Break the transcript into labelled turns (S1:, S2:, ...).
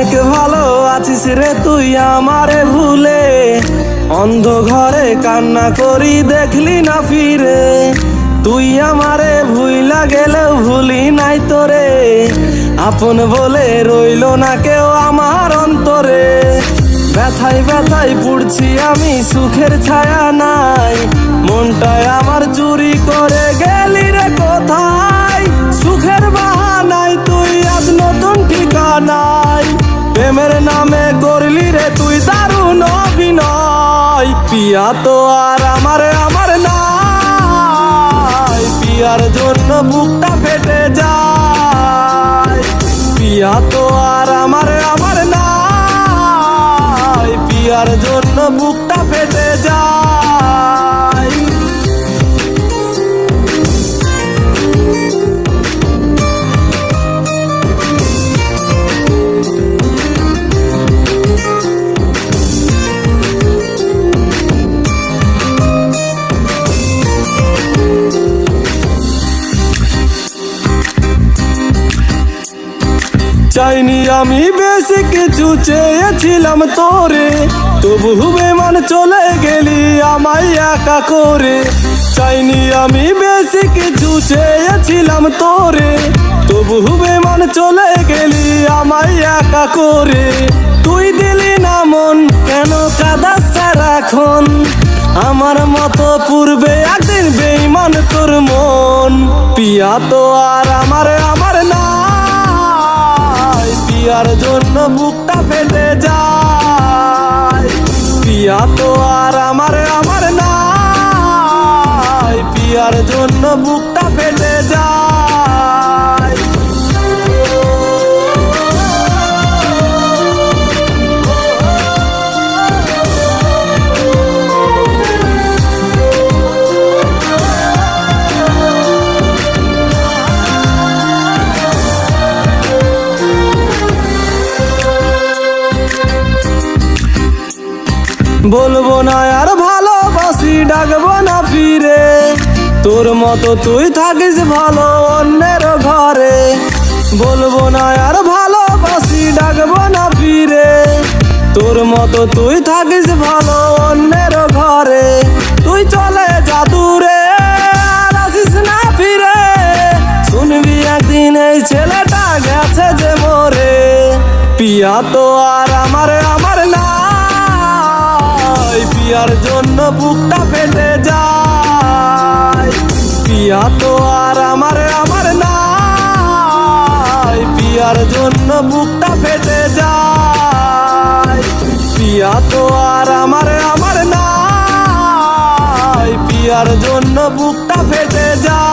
S1: অনেক ভালো আছিস রে তুই আমারে ভুলে। অন্ধ ঘরে কান্না করি দেখলি না ফিরে। তুই আমারে ভুইলা গেলেও ভুলি নাই তোরে। আপন বলে রইল না কেউ আমার অন্তরে। ব্যথায় ব্যথায় পুড়ছি আমি সুখের ছায়া নাই। নামে করলি রে তুই দারুণ অভিনয়। পিয়া তো আর আমার আমার নাই। পিয়ার জন্য বুকটা ফেটে যায়। পিয়া তো আর আমার আমার নাই। পিয়ার জন্য বুকটা ফেটে যায়। চাইনি আমি বেশি কিছু চেয়েছিলাম তোরে। তবু বেমান চলে গেলি আমায় একা করে। চাইনি আমি বেশি কিছু চেয়েছিলাম তোরে। তবু বেমান চলে গেলি আমায় একা করে। তুই দিলি না মন, কেন কাদা সারাক্ষণ আমার মতো পূর্বে একদিন বেইমান তোর মন। পিয়া তো আর আমার বুকটা ফেটে যায়। পিয়া তো আর আমার আমার না পিয়ার জন্য বুকটা বলব না আর ভালোবাসি, ডাকবো না ফিরে। তোর মতো তুই থাকিস ভালো অন্যের ঘরে। বলব না আর ভালোবাসি, ডাকবো না ফিরে। তোর মতো তুই থাকিস ভালো অন্যের ঘরে। তুই চলে যা দূরে, আর আসিস না ফিরে। শুনবি একদিন এই ছেলেটা গেছে যে মোরে। পিয়া তো আর আমার পিয়ার জন্য বুকটা ফেটে যায়। পিয়া তো আর আমার আমার না পিয়ার জন্য বুকটা ফেটে যায়। পিয়া তো আর আমার আমার নাই। পিয়ার জন্য বুকটা ফেটে যায়।